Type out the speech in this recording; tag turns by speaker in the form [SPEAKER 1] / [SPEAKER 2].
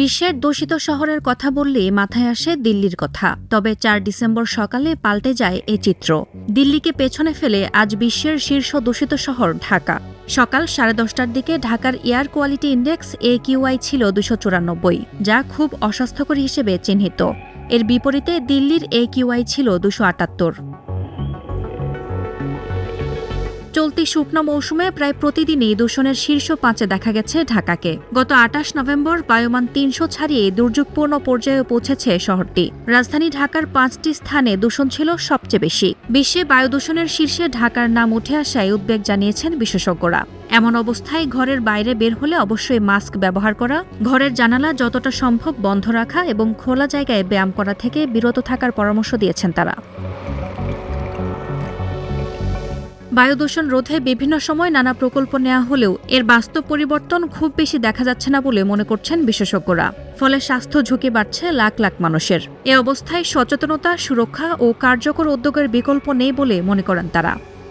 [SPEAKER 1] বিশ্বের দূষিত শহরের কথা বললে মাথায় আসে দিল্লির কথা। তবে চার ডিসেম্বর সকালে পাল্টে যায় এই চিত্র। দিল্লিকে পেছনে ফেলে আজ বিশ্বের শীর্ষ দূষিত শহর ঢাকা। সকাল সাড়ে দশটার দিকে ঢাকার air quality index A QI ছিল দুশো চুরানব্বই, যা খুব অস্বাস্থ্যকর হিসেবে চিহ্নিত। এর বিপরীতে দিল্লির এ কিউআই ছিল দুশো আটাত্তর। চলতি শুকনো মৌসুমে প্রায় প্রতিদিনই দূষণের শীর্ষ পাঁচে দেখা গেছে ঢাকাকে। গত আটাশ নভেম্বর বায়ুমান তিনশো ছাড়িয়ে দুর্যোগপূর্ণ পর্যায়ে পৌঁছেছে শহরটি। রাজধানী ঢাকার পাঁচটি স্থানে দূষণ ছিল সবচেয়ে বেশি। বিশ্বে বায়ু দূষণের শীর্ষে ঢাকার নাম উঠে আসায় উদ্বেগ জানিয়েছেন বিশেষজ্ঞরা। এমন অবস্থায় ঘরের বাইরে বের হলে অবশ্যই মাস্ক ব্যবহার করা, ঘরের জানালা যতটা সম্ভব বন্ধ রাখা এবং খোলা জায়গায় ব্যায়াম করা থেকে বিরত থাকার পরামর্শ দিয়েছেন তারা। বায়ু দূষণ রোধে বিভিন্ন সময় নানা প্রকল্প নেওয়া হলেও এর বাস্তব পরিবর্তন খুব বেশি দেখা যাচ্ছে না বলে মনে করছেন বিশেষজ্ঞরা। ফলে স্বাস্থ্য ঝুঁকি বাড়ছে লাখ লাখ মানুষের। এ অবস্থায় সচেতনতা, সুরক্ষা ও কার্যকর উদ্যোগের বিকল্প নেই বলে মনে করেন তারা।